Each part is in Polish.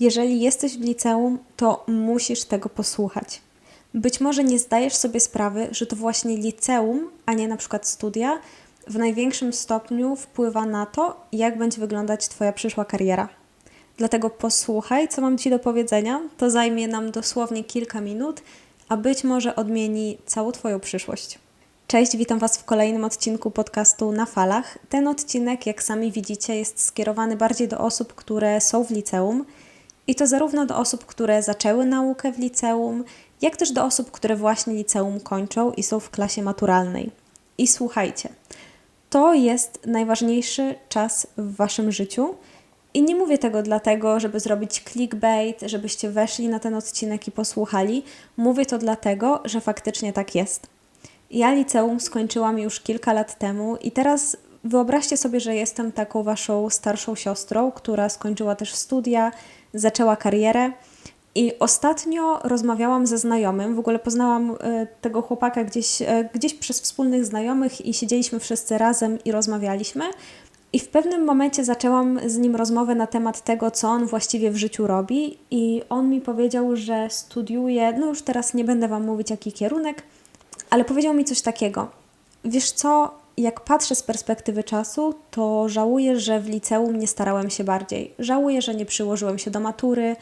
Jeżeli jesteś w liceum, to musisz tego posłuchać. Być może nie zdajesz sobie sprawy, że to właśnie liceum, a nie na przykład studia, w największym stopniu wpływa na to, jak będzie wyglądać Twoja przyszła kariera. Dlatego posłuchaj, co mam Ci do powiedzenia. To zajmie nam dosłownie kilka minut, a być może odmieni całą Twoją przyszłość. Cześć, witam Was w kolejnym odcinku podcastu Na Falach. Ten odcinek, jak sami widzicie, jest skierowany bardziej do osób, które są w liceum i to zarówno do osób, które zaczęły naukę w liceum, jak też do osób, które właśnie liceum kończą i są w klasie maturalnej. I słuchajcie, to jest najważniejszy czas w Waszym życiu. I nie mówię tego dlatego, żeby zrobić clickbait, żebyście weszli na ten odcinek i posłuchali. Mówię to dlatego, że faktycznie tak jest. Ja liceum skończyłam już kilka lat temu i teraz wyobraźcie sobie, że jestem taką waszą starszą siostrą, która skończyła też studia, zaczęła karierę. I ostatnio rozmawiałam ze znajomym, w ogóle poznałam e, tego chłopaka gdzieś, e, gdzieś przez wspólnych znajomych i siedzieliśmy wszyscy razem i rozmawialiśmy. I w pewnym momencie zaczęłam z nim rozmowę na temat tego, co on właściwie w życiu robi, i on mi powiedział, że studiuje, no już teraz nie będę Wam mówić jaki kierunek, ale powiedział mi coś takiego. Wiesz co, jak patrzę z perspektywy czasu, to żałuję, że w liceum nie starałem się bardziej. Żałuję, że nie przyłożyłem się do matury.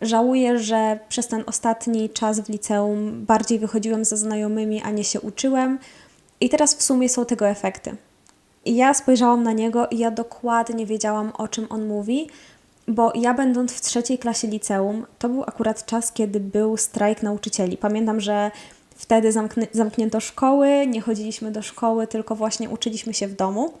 Żałuję, że przez ten ostatni czas w liceum bardziej wychodziłem ze znajomymi, a nie się uczyłem. I teraz w sumie są tego efekty. I ja spojrzałam na niego i ja dokładnie wiedziałam, o czym on mówi, bo ja będąc w trzeciej klasie liceum, to był akurat czas, kiedy był strajk nauczycieli. Pamiętam, że wtedy zamkn- zamknięto szkoły, nie chodziliśmy do szkoły, tylko właśnie uczyliśmy się w domu.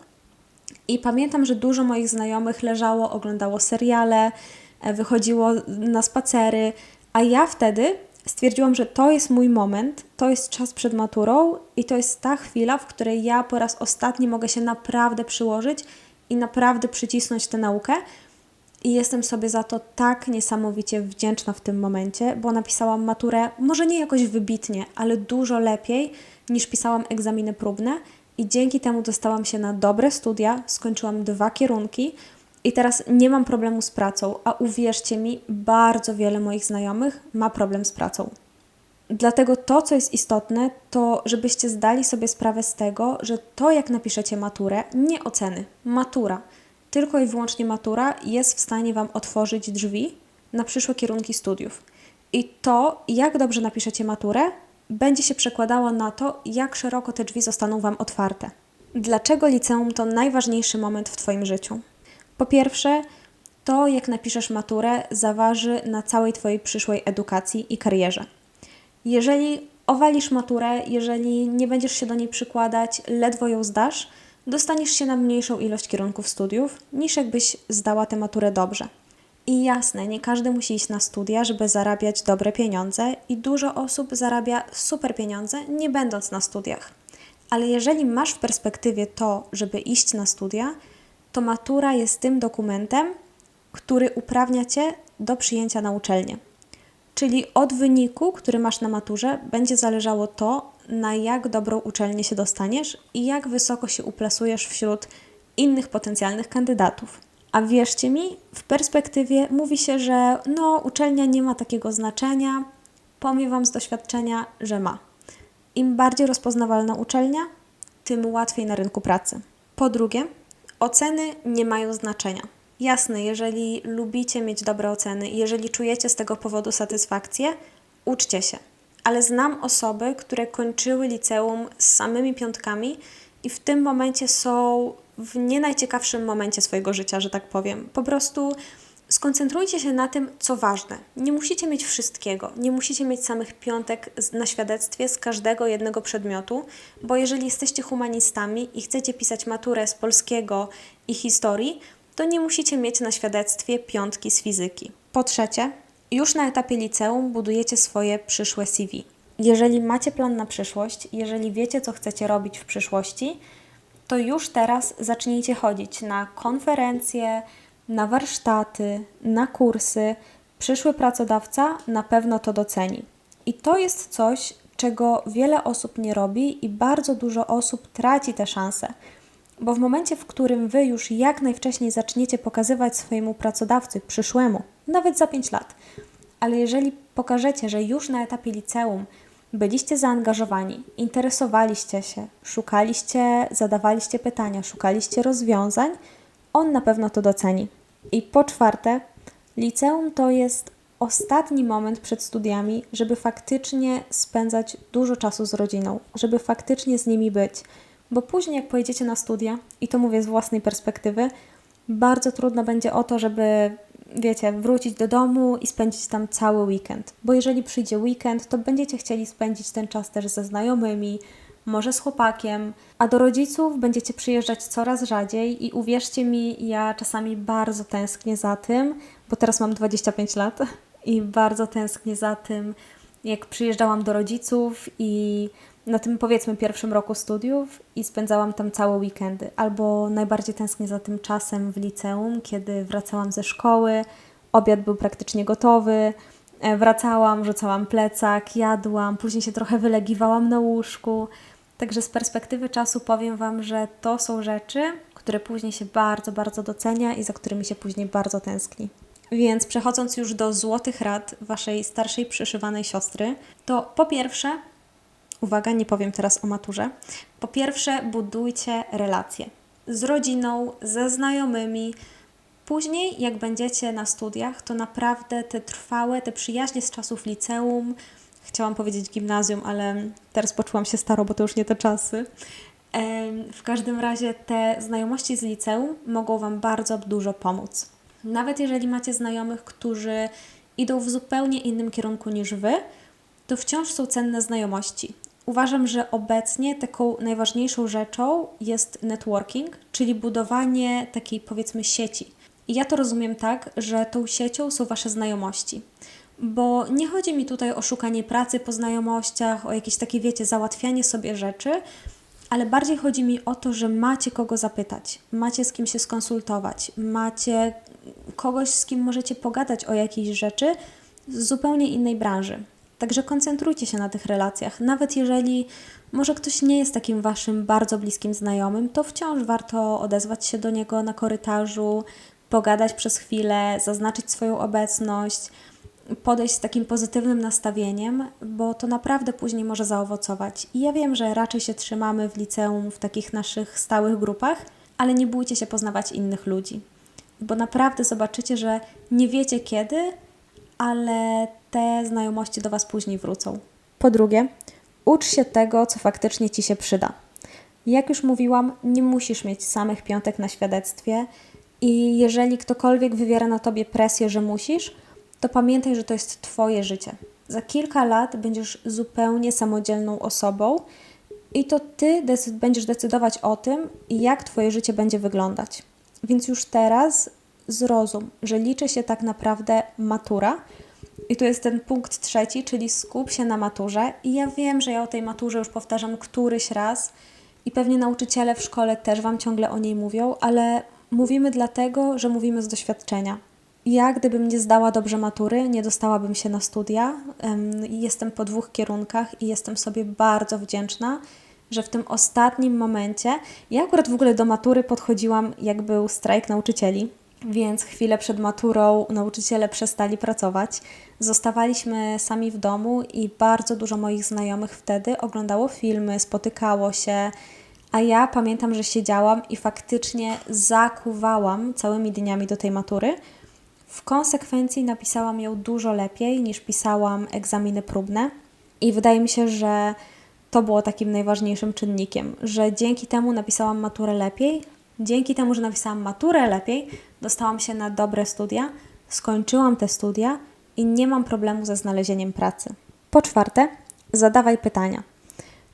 I pamiętam, że dużo moich znajomych leżało, oglądało seriale, e, wychodziło na spacery, a ja wtedy stwierdziłam, że to jest mój moment, to jest czas przed maturą i to jest ta chwila, w której ja po raz ostatni mogę się naprawdę przyłożyć i naprawdę przycisnąć tę naukę. I jestem sobie za to tak niesamowicie wdzięczna w tym momencie, bo napisałam maturę może nie jakoś wybitnie, ale dużo lepiej niż pisałam egzaminy próbne. I dzięki temu dostałam się na dobre studia, skończyłam dwa kierunki i teraz nie mam problemu z pracą, a uwierzcie mi, bardzo wiele moich znajomych ma problem z pracą. Dlatego to, co jest istotne, to żebyście zdali sobie sprawę z tego, że to, jak napiszecie maturę, nie oceny, matura, tylko i wyłącznie matura jest w stanie Wam otworzyć drzwi na przyszłe kierunki studiów. I to, jak dobrze napiszecie maturę, będzie się przekładało na to, jak szeroko te drzwi zostaną Wam otwarte. Dlaczego liceum to najważniejszy moment w Twoim życiu? Po pierwsze, to jak napiszesz maturę zaważy na całej Twojej przyszłej edukacji i karierze. Jeżeli owalisz maturę, jeżeli nie będziesz się do niej przykładać, ledwo ją zdasz, dostaniesz się na mniejszą ilość kierunków studiów, niż jakbyś zdała tę maturę dobrze. I jasne, nie każdy musi iść na studia, żeby zarabiać dobre pieniądze, i dużo osób zarabia super pieniądze, nie będąc na studiach. Ale jeżeli masz w perspektywie to, żeby iść na studia, to matura jest tym dokumentem, który uprawnia cię do przyjęcia na uczelnię. Czyli od wyniku, który masz na maturze, będzie zależało to, na jak dobrą uczelnię się dostaniesz i jak wysoko się uplasujesz wśród innych potencjalnych kandydatów. A wierzcie mi, w perspektywie mówi się, że no, uczelnia nie ma takiego znaczenia. Powiem Wam z doświadczenia, że ma. Im bardziej rozpoznawalna uczelnia, tym łatwiej na rynku pracy. Po drugie, oceny nie mają znaczenia. Jasne, jeżeli lubicie mieć dobre oceny jeżeli czujecie z tego powodu satysfakcję, uczcie się. Ale znam osoby, które kończyły liceum z samymi piątkami i w tym momencie są w nie najciekawszym momencie swojego życia, że tak powiem. Po prostu skoncentrujcie się na tym, co ważne. Nie musicie mieć wszystkiego, nie musicie mieć samych piątek na świadectwie z każdego jednego przedmiotu, bo jeżeli jesteście humanistami i chcecie pisać maturę z polskiego i historii, to nie musicie mieć na świadectwie piątki z fizyki. Po trzecie, już na etapie liceum budujecie swoje przyszłe CV. Jeżeli macie plan na przyszłość, jeżeli wiecie, co chcecie robić w przyszłości, to już teraz zacznijcie chodzić na konferencje, na warsztaty, na kursy. Przyszły pracodawca na pewno to doceni. I to jest coś, czego wiele osób nie robi i bardzo dużo osób traci tę szansę. Bo w momencie, w którym wy już jak najwcześniej zaczniecie pokazywać swojemu pracodawcy, przyszłemu, nawet za 5 lat. Ale jeżeli pokażecie, że już na etapie liceum byliście zaangażowani, interesowaliście się, szukaliście, zadawaliście pytania, szukaliście rozwiązań, on na pewno to doceni. I po czwarte, liceum to jest ostatni moment przed studiami, żeby faktycznie spędzać dużo czasu z rodziną, żeby faktycznie z nimi być. Bo później, jak pojedziecie na studia, i to mówię z własnej perspektywy, bardzo trudno będzie o to, żeby, wiecie, wrócić do domu i spędzić tam cały weekend. Bo jeżeli przyjdzie weekend, to będziecie chcieli spędzić ten czas też ze znajomymi, może z chłopakiem, a do rodziców będziecie przyjeżdżać coraz rzadziej i uwierzcie mi, ja czasami bardzo tęsknię za tym, bo teraz mam 25 lat i bardzo tęsknię za tym, jak przyjeżdżałam do rodziców i na tym powiedzmy pierwszym roku studiów i spędzałam tam całe weekendy. Albo najbardziej tęsknię za tym czasem w liceum, kiedy wracałam ze szkoły, obiad był praktycznie gotowy, e, wracałam, rzucałam plecak, jadłam, później się trochę wylegiwałam na łóżku. Także z perspektywy czasu powiem Wam, że to są rzeczy, które później się bardzo, bardzo docenia i za którymi się później bardzo tęskni. Więc przechodząc już do złotych rad Waszej starszej przyszywanej siostry, to po pierwsze, uwaga, nie powiem teraz o maturze, po pierwsze budujcie relacje z rodziną, ze znajomymi. Później, jak będziecie na studiach, to naprawdę te trwałe, te przyjaźnie z czasów liceum, chciałam powiedzieć gimnazjum, ale teraz poczułam się staro, bo to już nie te czasy. W każdym razie te znajomości z liceum mogą Wam bardzo dużo pomóc. Nawet jeżeli macie znajomych, którzy idą w zupełnie innym kierunku niż Wy, to wciąż są cenne znajomości. Uważam, że obecnie taką najważniejszą rzeczą jest networking, czyli budowanie takiej powiedzmy sieci. I ja to rozumiem tak, że tą siecią są Wasze znajomości. Bo nie chodzi mi tutaj o szukanie pracy po znajomościach, o jakieś takie, wiecie, załatwianie sobie rzeczy, ale bardziej chodzi mi o to, że macie kogo zapytać, macie z kim się skonsultować, macie kogoś, z kim możecie pogadać o jakiejś rzeczy z zupełnie innej branży. Także koncentrujcie się na tych relacjach. Nawet jeżeli może ktoś nie jest takim waszym bardzo bliskim znajomym, to wciąż warto odezwać się do niego na korytarzu, pogadać przez chwilę, zaznaczyć swoją obecność, podejść z takim pozytywnym nastawieniem, bo to naprawdę później może zaowocować. I ja wiem, że raczej się trzymamy w liceum w takich naszych stałych grupach, ale nie bójcie się poznawać innych ludzi bo naprawdę zobaczycie, że nie wiecie kiedy, ale te znajomości do Was później wrócą. Po drugie, ucz się tego, co faktycznie Ci się przyda. Jak już mówiłam, nie musisz mieć samych piątek na świadectwie i jeżeli ktokolwiek wywiera na Tobie presję, że musisz, to pamiętaj, że to jest Twoje życie. Za kilka lat będziesz zupełnie samodzielną osobą i to Ty będziesz decydować o tym, jak Twoje życie będzie wyglądać. Więc już teraz zrozum, że liczy się tak naprawdę matura. I tu jest ten punkt trzeci, czyli skup się na maturze. I ja wiem, że ja o tej maturze już powtarzam któryś raz i pewnie nauczyciele w szkole też Wam ciągle o niej mówią, ale mówimy dlatego, że mówimy z doświadczenia. Ja, gdybym nie zdała dobrze matury, nie dostałabym się na studia. Jestem po dwóch kierunkach i jestem sobie bardzo wdzięczna, że w tym ostatnim momencie, ja akurat w ogóle do matury podchodziłam, jak był strajk nauczycieli, więc chwilę przed maturą nauczyciele przestali pracować. Zostawaliśmy sami w domu i bardzo dużo moich znajomych wtedy oglądało filmy, spotykało się, a ja pamiętam, że siedziałam i faktycznie zakuwałam całymi dniami do tej matury. W konsekwencji napisałam ją dużo lepiej niż pisałam egzaminy próbne i wydaje mi się, że to było takim najważniejszym czynnikiem, że dzięki temu napisałam maturę lepiej. Dzięki temu, że napisałam maturę lepiej, dostałam się na dobre studia, skończyłam te studia i nie mam problemu ze znalezieniem pracy. Po czwarte, zadawaj pytania.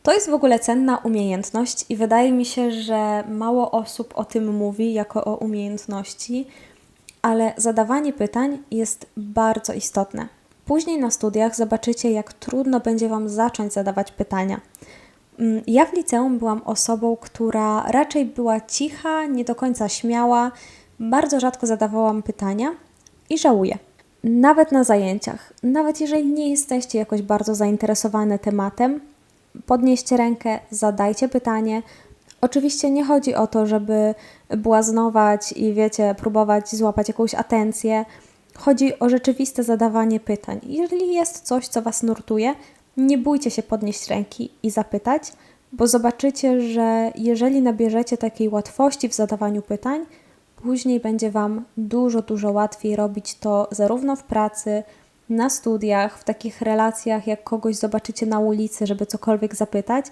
To jest w ogóle cenna umiejętność i wydaje mi się, że mało osób o tym mówi jako o umiejętności, ale zadawanie pytań jest bardzo istotne. Później na studiach zobaczycie, jak trudno będzie Wam zacząć zadawać pytania. Mm, ja w liceum byłam osobą, która raczej była cicha, nie do końca śmiała, bardzo rzadko zadawałam pytania i żałuję. Nawet na zajęciach, nawet jeżeli nie jesteście jakoś bardzo zainteresowane tematem, podnieście rękę, zadajcie pytanie. Oczywiście nie chodzi o to, żeby błaznować i wiecie, próbować złapać jakąś atencję. Chodzi o rzeczywiste zadawanie pytań. Jeżeli jest coś, co Was nurtuje, nie bójcie się podnieść ręki i zapytać, bo zobaczycie, że jeżeli nabierzecie takiej łatwości w zadawaniu pytań, później będzie Wam dużo, dużo łatwiej robić to zarówno w pracy, na studiach, w takich relacjach, jak kogoś zobaczycie na ulicy, żeby cokolwiek zapytać.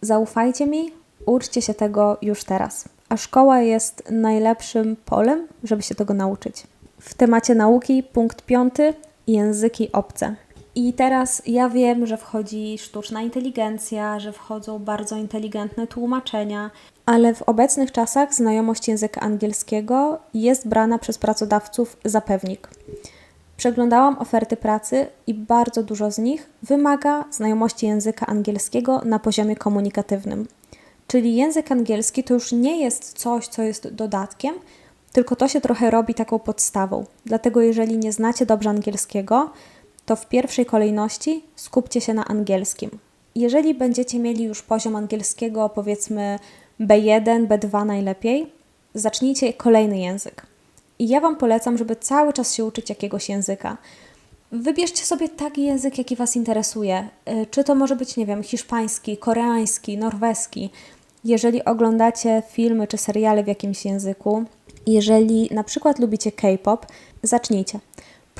Zaufajcie mi, uczcie się tego już teraz. A szkoła jest najlepszym polem, żeby się tego nauczyć. W temacie nauki punkt piąty języki obce. I teraz ja wiem, że wchodzi sztuczna inteligencja, że wchodzą bardzo inteligentne tłumaczenia, ale w obecnych czasach znajomość języka angielskiego jest brana przez pracodawców za pewnik. Przeglądałam oferty pracy i bardzo dużo z nich wymaga znajomości języka angielskiego na poziomie komunikatywnym. Czyli język angielski to już nie jest coś, co jest dodatkiem, tylko to się trochę robi taką podstawą. Dlatego, jeżeli nie znacie dobrze angielskiego, to w pierwszej kolejności skupcie się na angielskim. Jeżeli będziecie mieli już poziom angielskiego, powiedzmy B1, B2 najlepiej, zacznijcie kolejny język. I ja Wam polecam, żeby cały czas się uczyć jakiegoś języka. Wybierzcie sobie taki język, jaki Was interesuje. Y, czy to może być, nie wiem, hiszpański, koreański, norweski. Jeżeli oglądacie filmy czy seriale w jakimś języku, jeżeli na przykład lubicie K-pop, zacznijcie.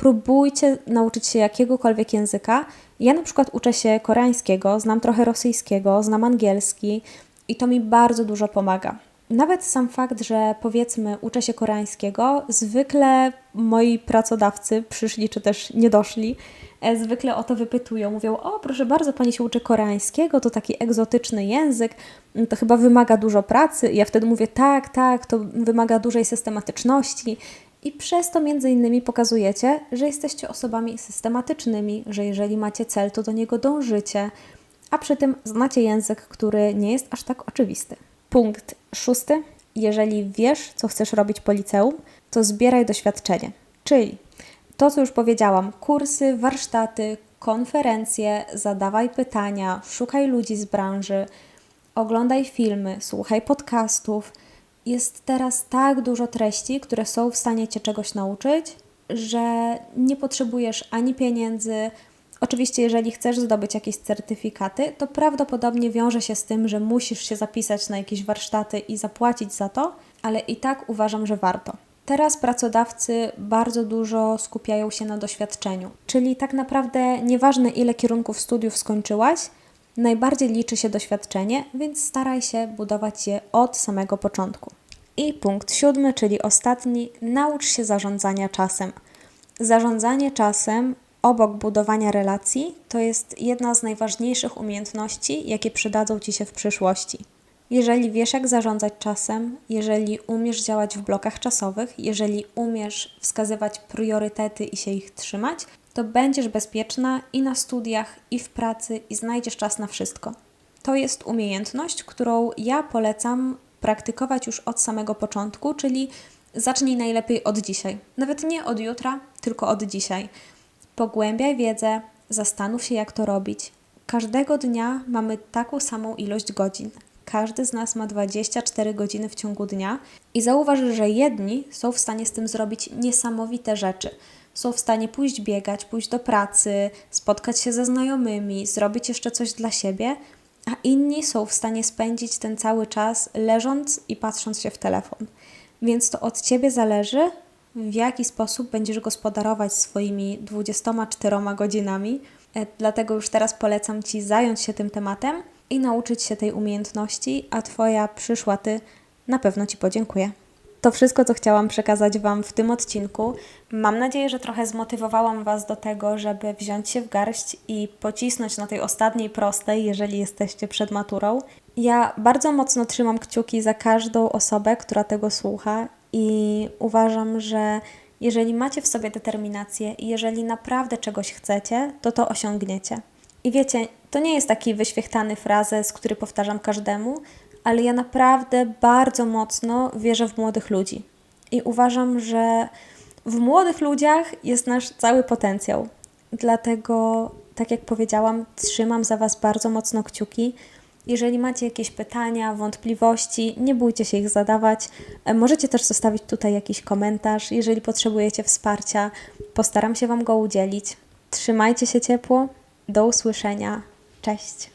Próbujcie nauczyć się jakiegokolwiek języka. Ja na przykład uczę się koreańskiego, znam trochę rosyjskiego, znam angielski i to mi bardzo dużo pomaga. Nawet sam fakt, że powiedzmy uczę się koreańskiego, zwykle moi pracodawcy przyszli czy też nie doszli, e, zwykle o to wypytują. Mówią: O, proszę bardzo, pani się uczy koreańskiego, to taki egzotyczny język, mm, to chyba wymaga dużo pracy. I ja wtedy mówię: Tak, tak, to wymaga dużej systematyczności. I przez to między innymi pokazujecie, że jesteście osobami systematycznymi, że jeżeli macie cel, to do niego dążycie, a przy tym znacie język, który nie jest aż tak oczywisty. Punkt szósty. Jeżeli wiesz, co chcesz robić po liceum, to zbieraj doświadczenie. Czyli to, co już powiedziałam, kursy, warsztaty, konferencje, zadawaj pytania, szukaj ludzi z branży, oglądaj filmy, słuchaj podcastów. Jest teraz tak dużo treści, które są w stanie Cię czegoś nauczyć, że nie potrzebujesz ani pieniędzy, Oczywiście, jeżeli chcesz zdobyć jakieś certyfikaty, to prawdopodobnie wiąże się z tym, że musisz się zapisać na jakieś warsztaty i zapłacić za to, ale i tak uważam, że warto. Teraz pracodawcy bardzo dużo skupiają się na doświadczeniu, czyli tak naprawdę nieważne ile kierunków studiów skończyłaś, najbardziej liczy się doświadczenie, więc staraj się budować je od samego początku. I punkt siódmy, czyli ostatni, naucz się zarządzania czasem. Zarządzanie czasem obok budowania relacji, to jest jedna z najważniejszych umiejętności, jakie przydadzą Ci się w przyszłości. Jeżeli wiesz, jak zarządzać czasem, jeżeli umiesz działać w blokach czasowych, jeżeli umiesz wskazywać priorytety i się ich trzymać, to będziesz bezpieczna i na studiach, i w pracy, i znajdziesz czas na wszystko. To jest umiejętność, którą ja polecam praktykować już od samego początku, czyli zacznij najlepiej od dzisiaj. Nawet nie od jutra, tylko od dzisiaj. Pogłębiaj wiedzę, zastanów się, jak to robić. Każdego dnia mamy taką samą ilość godzin. Każdy z nas ma 24 godziny w ciągu dnia i zauważ, że jedni są w stanie z tym zrobić niesamowite rzeczy. Są w stanie pójść biegać, pójść do pracy, spotkać się ze znajomymi, zrobić jeszcze coś dla siebie, a inni są w stanie spędzić ten cały czas leżąc i patrząc się w telefon. Więc to od ciebie zależy, w jaki sposób będziesz gospodarować swoimi 24 godzinami. E, dlatego już teraz polecam Ci zająć się tym tematem i nauczyć się tej umiejętności, a Twoja przyszła Ty na pewno Ci podziękuję. To wszystko, co chciałam przekazać Wam w tym odcinku. Mam nadzieję, że trochę zmotywowałam Was do tego, żeby wziąć się w garść i pocisnąć na tej ostatniej prostej, jeżeli jesteście przed maturą. Ja bardzo mocno trzymam kciuki za każdą osobę, która tego słucha i uważam, że jeżeli macie w sobie determinację i jeżeli naprawdę czegoś chcecie, to to osiągniecie. I wiecie, to nie jest taki wyświechtany frazes, który powtarzam każdemu, ale ja naprawdę bardzo mocno wierzę w młodych ludzi. I uważam, że w młodych ludziach jest nasz cały potencjał. Dlatego, tak jak powiedziałam, trzymam za Was bardzo mocno kciuki. Jeżeli macie jakieś pytania, wątpliwości, nie bójcie się ich zadawać. E, Możecie też zostawić tutaj jakiś komentarz. Jeżeli potrzebujecie wsparcia, postaram się Wam go udzielić. Trzymajcie się ciepło. Do usłyszenia. Cześć.